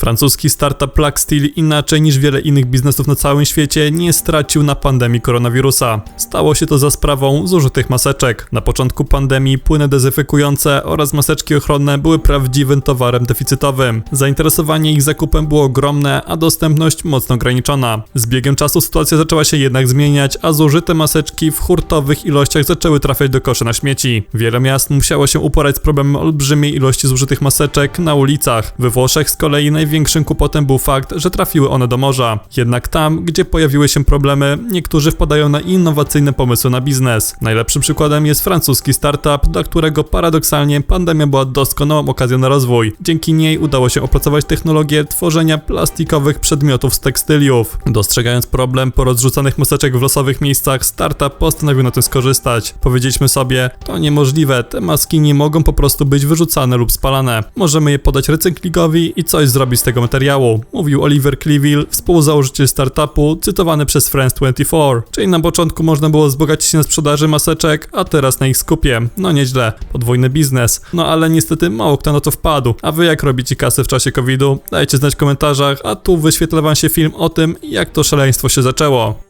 Francuski startup Plugsteel inaczej niż wiele innych biznesów na całym świecie nie stracił na pandemii koronawirusa. Stało się to za sprawą zużytych maseczek. Na początku pandemii płyny dezynfekujące oraz maseczki ochronne były prawdziwym towarem deficytowym. Zainteresowanie ich zakupem było ogromne, a dostępność mocno ograniczona. Z biegiem czasu sytuacja zaczęła się jednak zmieniać, a zużyte maseczki w hurtowych ilościach zaczęły trafiać do koszy na śmieci. Wiele miast musiało się uporać z problemem olbrzymiej ilości zużytych maseczek na ulicach. We Włoszech z kolei największym kłopotem był fakt, że trafiły one do morza. Jednak tam, gdzie pojawiły się problemy, niektórzy wpadają na innowacyjne pomysły na biznes. Najlepszym przykładem jest francuski startup, dla którego paradoksalnie pandemia była doskonałą okazją na rozwój. Dzięki niej udało się opracować technologię tworzenia plastikowych przedmiotów z tekstyliów. Dostrzegając problem porozrzucanych maseczek w losowych miejscach, startup postanowił na tym skorzystać. Powiedzieliśmy sobie, to niemożliwe, te maski nie mogą po prostu być wyrzucane lub spalane. Możemy je podać recyklingowi i coś zrobić z tego materiału, mówił Oliver Cleeville, współzałożyciel startupu, cytowany przez France24. Czyli na początku można było wzbogacić się na sprzedaży maseczek, a teraz na ich skupie. No nieźle, podwójny biznes. No ale niestety mało kto na to wpadł. A wy jak robicie kasy w czasie COVID-u? Dajcie znać w komentarzach, a tu wyświetla wam się film o tym, jak to szaleństwo się zaczęło.